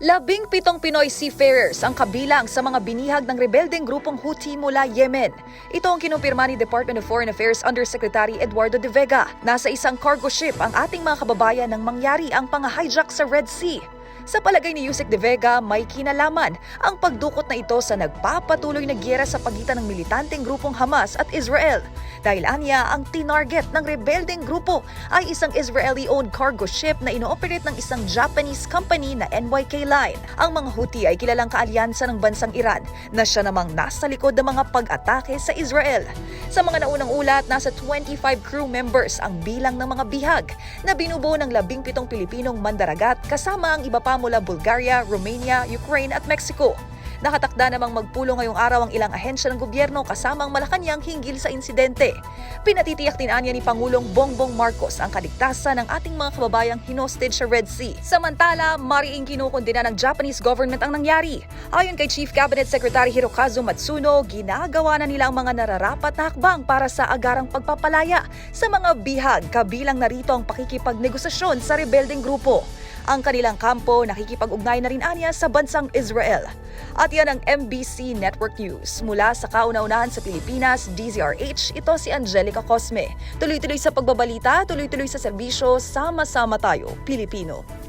Labing pitong Pinoy seafarers ang kabilang sa mga binihag ng rebeldeng grupong Houthi mula Yemen. Ito ang kinumpirma ni Department of Foreign Affairs Undersecretary Eduardo de Vega. Nasa isang cargo ship ang ating mga kababayan nang mangyari ang pang-hijack sa Red Sea. Sa palagay ni Yusek de Vega, may kinalaman ang pagdukot na ito sa nagpapatuloy na gyera sa pagitan ng militanteng grupong Hamas at Israel. Dahil anya, ang tinarget ng rebeldeng grupo ay isang Israeli-owned cargo ship na inooperate ng isang Japanese company na NYK Line. Ang mga Houthi ay kilalang kaalyansa ng bansang Iran na siya namang nasa likod ng mga pag-atake sa Israel. Sa mga naunang ulat, nasa 25 crew members ang bilang ng mga bihag na binubuo ng 17 Pilipinong mandaragat kasama ang iba pa mula Bulgaria, Romania, Ukraine at Mexico. Nakatakda namang magpulong ngayong araw ang ilang ahensya ng gobyerno kasama ang Malacanang hinggil sa insidente. Pinatitiyak din anya ni Pangulong Bongbong Marcos ang kaligtasan ng ating mga kababayang hinostage sa Red Sea. Samantala, mariing kinukundina ng Japanese government ang nangyari. Ayon kay Chief Cabinet Secretary Hirokazu Matsuno, ginagawa na nila ang mga nararapat na hakbang para sa agarang pagpapalaya sa mga bihag kabilang narito ang pakikipagnegosasyon sa rebelding grupo. Ang kanilang kampo nakikipag-ugnay na rin anya sa bansang Israel. At yan ang MBC Network News. Mula sa kauna-unahan sa Pilipinas, DZRH, ito si Angelica Cosme. Tuloy-tuloy sa pagbabalita, tuloy-tuloy sa serbisyo, sama-sama tayo, Pilipino.